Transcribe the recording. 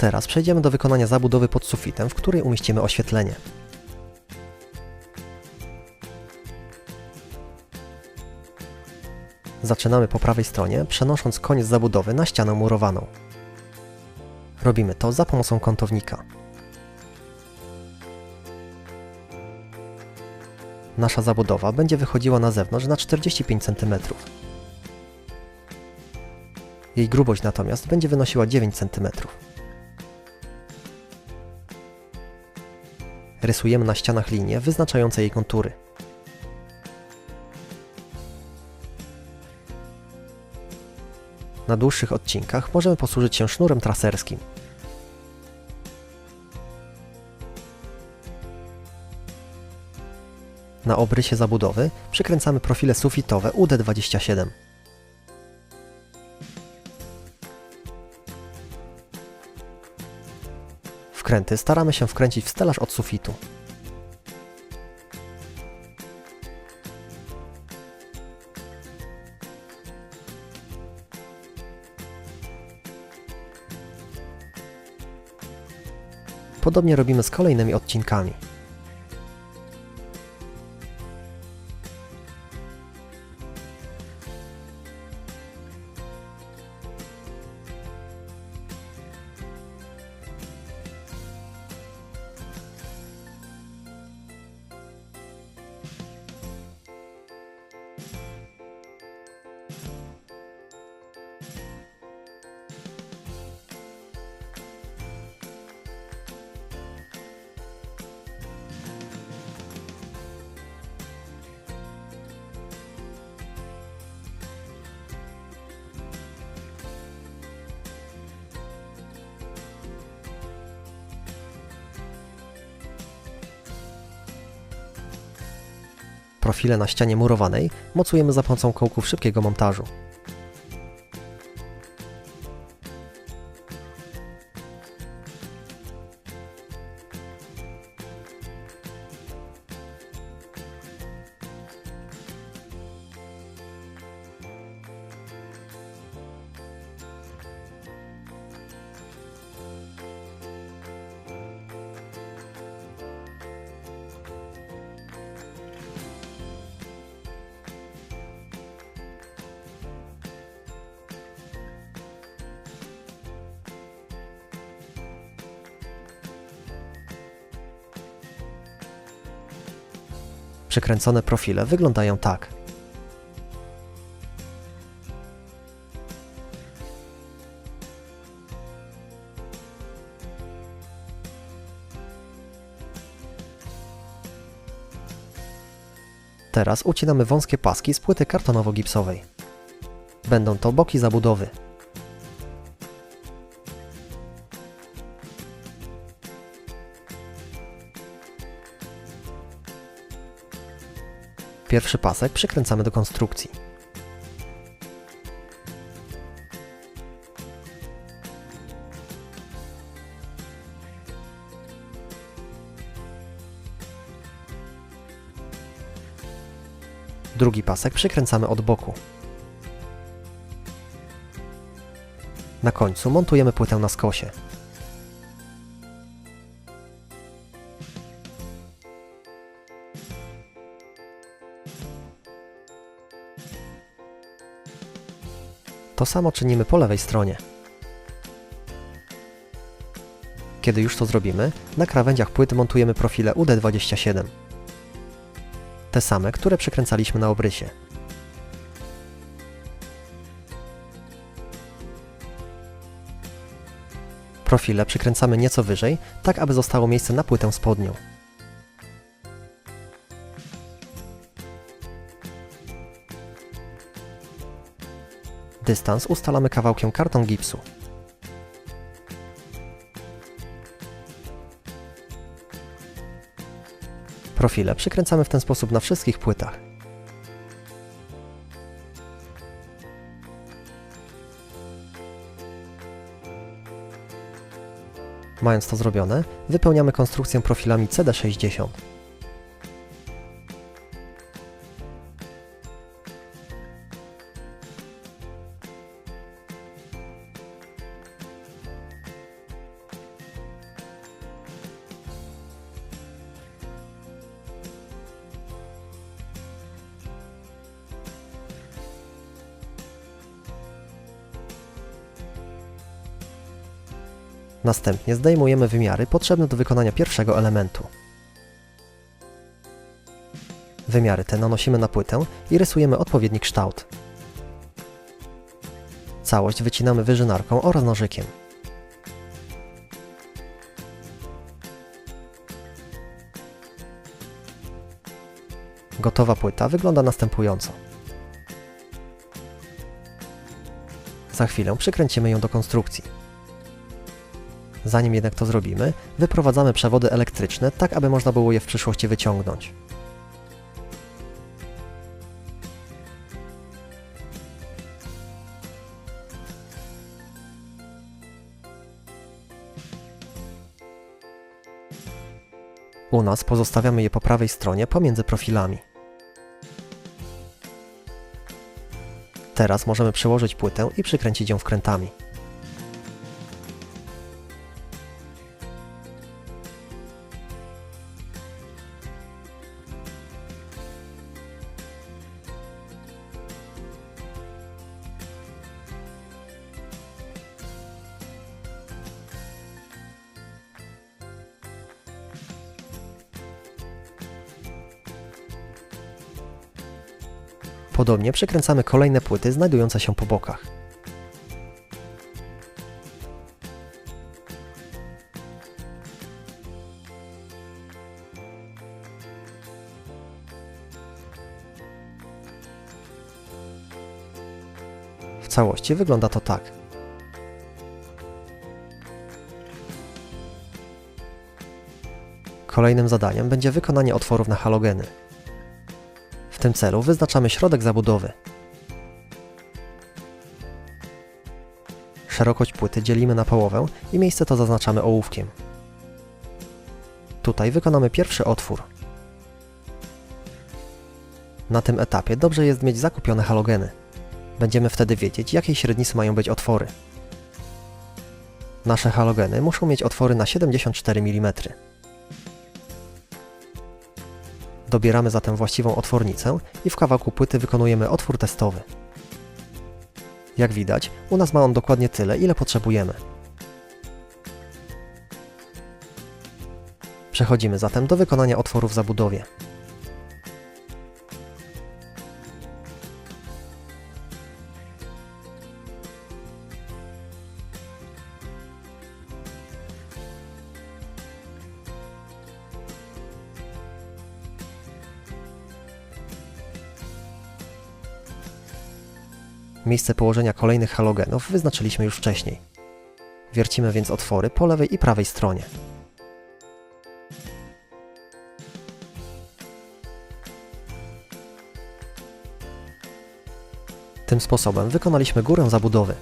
Teraz przejdziemy do wykonania zabudowy pod sufitem, w której umieścimy oświetlenie. Zaczynamy po prawej stronie, przenosząc koniec zabudowy na ścianę murowaną. Robimy to za pomocą kątownika. Nasza zabudowa będzie wychodziła na zewnątrz na 45 cm. Jej grubość natomiast będzie wynosiła 9 cm. Rysujemy na ścianach linie wyznaczające jej kontury. Na dłuższych odcinkach możemy posłużyć się sznurem traserskim. Na obrysie zabudowy przykręcamy profile sufitowe UD27. Wkręty staramy się wkręcić w stelaż od sufitu. Podobnie robimy z kolejnymi odcinkami. Profile na ścianie murowanej mocujemy za pomocą kołków szybkiego montażu. Przykręcone profile wyglądają tak. Teraz ucinamy wąskie paski z płyty kartonowo-gipsowej. Będą to boki zabudowy. Pierwszy pasek przykręcamy do konstrukcji. Drugi pasek przykręcamy od boku. Na końcu montujemy płytę na skosie. To samo czynimy po lewej stronie. Kiedy już to zrobimy, na krawędziach płyty montujemy profile UD27. Te same, które przykręcaliśmy na obrysie. Profile przykręcamy nieco wyżej, tak aby zostało miejsce na płytę spodnią. Dystans ustalamy kawałkiem karton gipsu. Profile przykręcamy w ten sposób na wszystkich płytach. Mając to zrobione, wypełniamy konstrukcję profilami CD60. Następnie zdejmujemy wymiary potrzebne do wykonania pierwszego elementu. Wymiary te nanosimy na płytę i rysujemy odpowiedni kształt. Całość wycinamy wyżynarką oraz nożykiem. Gotowa płyta wygląda następująco. Za chwilę przykręcimy ją do konstrukcji. Zanim jednak to zrobimy, wyprowadzamy przewody elektryczne, tak aby można było je w przyszłości wyciągnąć. U nas pozostawiamy je po prawej stronie pomiędzy profilami. Teraz możemy przełożyć płytę i przykręcić ją wkrętami. Podobnie przykręcamy kolejne płyty znajdujące się po bokach. W całości wygląda to tak. Kolejnym zadaniem będzie wykonanie otworów na halogeny. Tym celu wyznaczamy środek zabudowy. Szerokość płyty dzielimy na połowę i miejsce to zaznaczamy ołówkiem. Tutaj wykonamy pierwszy otwór. Na tym etapie dobrze jest mieć zakupione halogeny. Będziemy wtedy wiedzieć, jakiej średnicy mają być otwory. Nasze halogeny muszą mieć otwory na 74 mm. Dobieramy zatem właściwą otwornicę i w kawałku płyty wykonujemy otwór testowy. Jak widać, u nas ma on dokładnie tyle, ile potrzebujemy. Przechodzimy zatem do wykonania otworu w zabudowie. Miejsce położenia kolejnych halogenów wyznaczyliśmy już wcześniej. Wiercimy więc otwory po lewej i prawej stronie. Tym sposobem wykonaliśmy górę zabudowy.